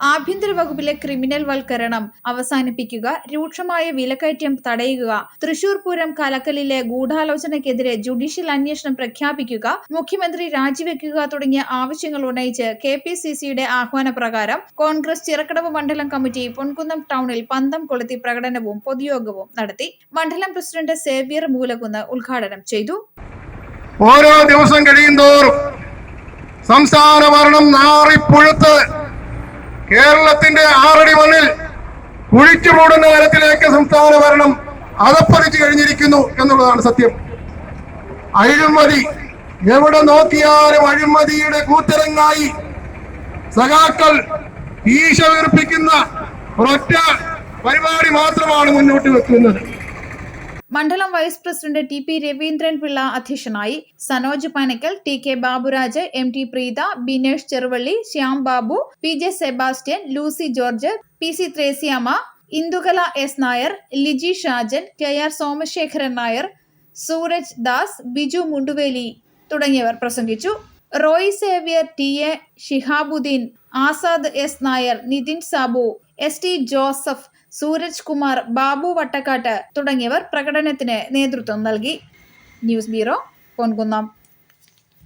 ആഭ്യന്തര വകുപ്പിലെ ക്രിമിനൽ വൽക്കരണം അവസാനിപ്പിക്കുക രൂക്ഷമായ വിലക്കയറ്റം തടയുക തൃശൂർ പൂരം കലക്കലിലെ ഗൂഢാലോചനയ്ക്കെതിരെ ജുഡീഷ്യൽ അന്വേഷണം പ്രഖ്യാപിക്കുക മുഖ്യമന്ത്രി രാജിവെക്കുക തുടങ്ങിയ ആവശ്യങ്ങൾ ഉന്നയിച്ച് കെ പി സി സിയുടെ ആഹ്വാനപ്രകാരം കോൺഗ്രസ് ചിറക്കടവ് മണ്ഡലം കമ്മിറ്റി പൊൻകുന്നം ടൗണിൽ പന്തം കൊളുത്തി പ്രകടനവും പൊതുയോഗവും നടത്തി. മണ്ഡലം പ്രസിഡന്റ് സേവ്യർ മൂലകുന്ന് ഉദ്ഘാടനം ചെയ്തു. ഓരോ ദിവസം കഴിയുന്തോറും സംസ്ഥാന ഭരണം കേരളത്തിന്റെ ആറടി മണ്ണിൽ കുഴിച്ചു മൂടുന്ന തരത്തിലേക്ക് സംസ്ഥാന ഭരണം അതപ്പതിച്ചു കഴിഞ്ഞിരിക്കുന്നു എന്നുള്ളതാണ് സത്യം. അഴിമതി എവിടെ നോക്കിയാലും അഴിമതിയുടെ കൂത്തരങ്ങായി സഖാക്കൾ ഈശ വീർപ്പിക്കുന്ന ഒരൊറ്റ പരിപാടി മാത്രമാണ് മുന്നോട്ട് വെക്കുന്നത്. മണ്ഡലം vice president T P Raveendran Pillai അധ്യക്ഷനായി Sanoj Panakkal T K Baburaj M T Preetha Binesh Cheruvally Shyam Babu P J Sebastian Lucy George P C Thresiamma Indukala S Nair Liji Shajan K R Somasekharan Nair Sooraj Das Biju Munduveli തുടങ്ങിയവർ പ്രസംഗിച്ചു. Roy Xavier T A Shihabuddin Azad S Nair Nithin Sabu S T Joseph Sooraj Kumar Babu Vattakkattu തുടങ്ങിയവർ പ്രകടനത്തിന് നേതൃത്വം നൽകി. News bureau Ponkunnam.